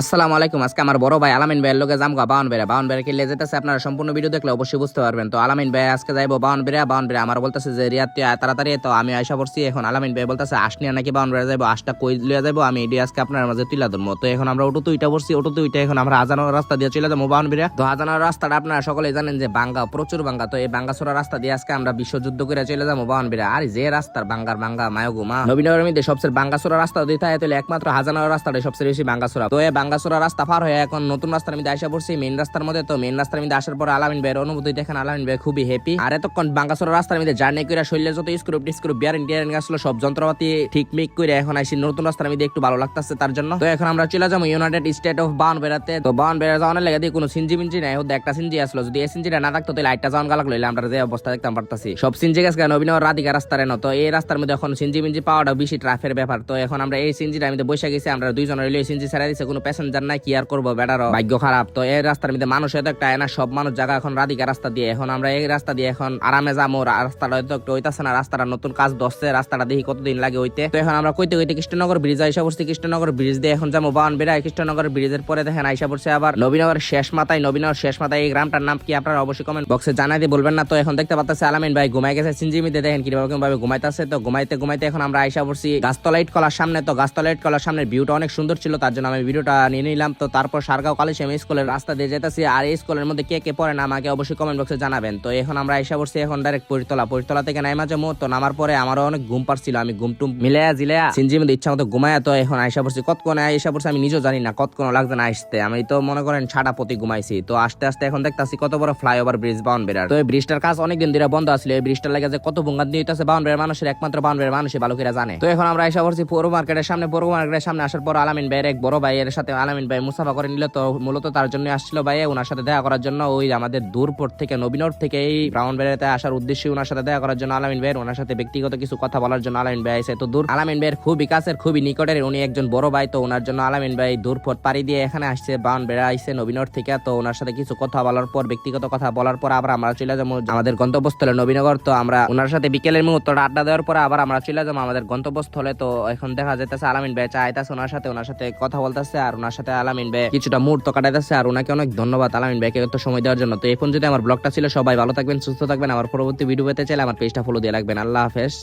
আসসালামু আলাইকুম। আজকে আমার বড় ভাই আলামিন ভাইয়ের লোকে জাম গা বাউন বেড়া। বাউন বেড়া কিনলে যেতেছে আপনারা সম্পূর্ণ ভিডিও দেখলে অবশ্যই বুঝতে পারবেন। তো আলামিন ভাই, আজকে যাইবো বাউন বেড়া। বাউন বেড়া আমার বলতেছে যে আয় তাড়াতাড়ি তো আমি আয়সা পড়ছি। এখন আলামিন ভাই বলতেছে, আস নিয়ে নাকি বাউন বেড়া যাইবো? আশটা কই লিয়া যাইবো? আমি এটি আজকে আপনার মাঝে তুলা ধরবো তো এখন আমরা ওটু তুইটা পড়ছি। ওটু তুইটা এখন আমরা আজানোর রাস্তা দিয়ে চলে যাব বাউন বেড়া। তো আজানোর রাস্তাটা আপনারা সকলে জানেন যে, বাঙ্গা, প্রচুর বাঙ্গা। তো এই বাঙ্গাসোরা রাস্তা দিয়ে আজকে আমরা বিশ্বযুদ্ধ করে চলে যাব বাউন বেড়া। আর যে রাস্তার বাঙ্গার বাঙ্গা মায়গুমা নবীনগরের মধ্যে সবচেয়ে বাঙ্গাসোরা রাস্তা দিতে হয় তাহলে একমাত্র হাজানোর রাস্তাটাই সবচেয়ে বেশি বাঙ্গাসোরা তো এই রাস্তা পার হয়ে এখন নতুন রাস্তার মধ্যে আসা পড়ছি মেইন রাস্তার মধ্যে। তো মেন রাস্তার মধ্যে আসার পর আলামিন ভাইয়ের অনুভূতি দেখেন, আলামিন ভাই খুবই হ্যাপি আর এতক্ষণ বাঙ্গাসোরা রাস্তার মধ্যে জার্নি করে শরীরে যত স্ক্রুপ স্ক্রুপ বিয়ার ইন্ডিয়ান আসলো, সব যন্ত্রপাতি ঠিক মিক করে এখন আসি নতুন রাস্তার মধ্যে একটু ভালো লাগতেছে তার জন্য। তো এখন আমরা চলে যাব ইউনাইটেড স্টেট অফ বান বেড়াতে তো বান বেড়া যাওয়ার লেগে দিয়ে কোনো সিনজি মিঞ্জি নাই ওদের একটা সিনজি আসলো। যদি এই সিনজিটা না থাকতো, তাহলে আইটা যাওয়ান গালাক লইলে আমরা যে অবস্থা দেখতাম পারতাছি। সব সিনজি গেছে কেন? অভিনয় রাধিকা রাস্তার এনো। তো এই রাস্তার মধ্যে এখন সিনজি মিঞ্জি পাওয়াটা বেশি ট্রাফের ব্যাপার। তো এখন আমরা এই সিনজিটা আমি বসে গেছি, আমরা দুইজন এই সিনজি ছেড়ে দিছে, কোনো প্যাসেঞ্জার নাই কি আর করব বেড়ারও ভাগ্য খারাপ। তো এই রাস্তার মধ্যে মানুষ হয়তো একটা এনা সব মানুষ জায়গা এখন রাধিকা রাস্তা দিয়ে। এখন আমরা এই রাস্তা দিয়ে এখন আরামে যাব রাস্তাটা হয়তো একটু হইতাছে না, রাস্তাটা নতুন কাজ দশছে রাস্তাটা দেখি কতদিন লাগে হইতে। তো এখন আমরা কইতে কইতে কৃষ্ণনগর ব্রিজ আইসা পড়ছি। কৃষ্ণনগর ব্রিজ দিয়ে এখন যাব বাউন বেড়া কৃষ্ণনগর ব্রিজের পরে দেখেন আইসা পড়ছে আবার নবীনগর শেষ মাথায়। নবীনগর শেষ মাথায় এই গ্রামটার নাম কি আপনারা অবশ্যই কমেন্ট বক্সে জানাই দিয়ে বলবেন না। তো এখন দেখতে পাচ্ছেন আলামিন ভাই ঘুমাই গেছে সিনজিমিতে দেখেন কীরকম ভাবে ঘুমাইতেছে। তো ঘুমাইতে ঘুমাইতে এখন আমরা আইসা পড়ছি গাছতলাইট কলার সামনে। তো গাছতলাইট কলার সামনে ভিউটা অনেক সুন্দর ছিল, তার জন্য আমি ভিডিওটা নিয়ে নিলাম। তো তারপর সারগাঁও কালিশ আমি স্কুলের রাস্তা দিয়ে যেতেছি। আর এই স্কুলের মধ্যে কে কে পড়ে না আমাকে অবশ্যই কমেন্ট বক্সে জানাবেন। তো এখন আমরা আইসা পড়ছি এখন ডাইরেক্ট পরিতলা। পরিতলা থেকে নাইমা যাব। তো নামার পরে আমারও অনেক ঘুম পারছিল আমি ঘুম টুম মিলায়া জিলায়া সিনজি মধ্যে ইচ্ছা মতো ঘুমায়া তো এখন আইসা পড়ছি। কতক্ষণে আইসা পড়ছি আমি নিজেও জানি না। কতক্ষণ লাগছে না আসতে আমি তো মনে করেন ছাড়া প্রতি ঘুমাইছি। তো আস্তে আস্তে এখন দেখতাছি কত বড় ফ্লাইওভার ব্রিজ বাউন বেড়ার তো এই ব্রিজটার কাজ অনেকদিন ধরে বন্ধ আসলে এই ব্রিজটার লাগে যে কত ভঙ্গাত দিয়ে হইতাছে বেড়ার মানুষের একমাত্র বাউন বেড়ার মানুষই ভালো করে জানে। তো এখন আমরা আইসা পড়ছি পৌর মার্কেটের সামনে। পৌর মার্কেটের সামনে আসার পর আলামিন ভাইয়ের এক বড় ভাইয়ের সাথে আলামিন ভাই মুসাফা করে নিল তো মূলত তার জন্য আসছিল ভাই ওনার সাথে দেখা করার জন্য ওই আমাদের দূরপর থেকে নবীনর থেকে এই ব্রাউন বেড়াতে আসার উদ্দেশ্যে ওনার সাথে দেখা করার জন্য আলামিন ভাইয়ের ওনার সাথে ব্যক্তিগত কিছু কথা বলার জন্য আলামিন ভাই এসে তো দূর, আলামিন ভাইয়ের খুবই কাছের, খুবই নিকটের, উনি একজন বড় ভাই, তো ওনার জন্য আলামিন ভাই দূর পথ পাড়ি দিয়ে এখানে আসছে ব্রাউন বেড়া আইসে নবীনর থেকে। তো ওনার সাথে কিছু কথা বলার পর, ব্যক্তিগত কথা বলার পর আবার আমরা চলে যাব আমাদের গন্তব্যস্থলে নবীনগর। তো আমরা ওনার সাথে বিকেলের মুহূর্তটা আড্ডা দেওয়ার পর আবার আমরা চলে যাব আমাদের গন্তব্যস্থলে। তো এখন দেখা যেতেছে আলামিন ভাই চাইতেছে ওনার সাথে ওনার সাথে কথা বলতেছে আর ওনার সাথে আলামিন ভাই কিছুটা মুহূর্ত কাটাইতেছে আর ওনাকে অনেক ধন্যবাদ আলামিন ভাইকে এত সময় দেওয়ার জন্য। তো এখন যদি আমার ব্লগটা ছিল। সবাই ভালো থাকবেন, সুস্থ থাকবেন। আমার পরবর্তী ভিডিও পেতে চাইলে আমার পেজটা ফলো দিয়ে রাখবেন। আল্লাহ হাফেজ।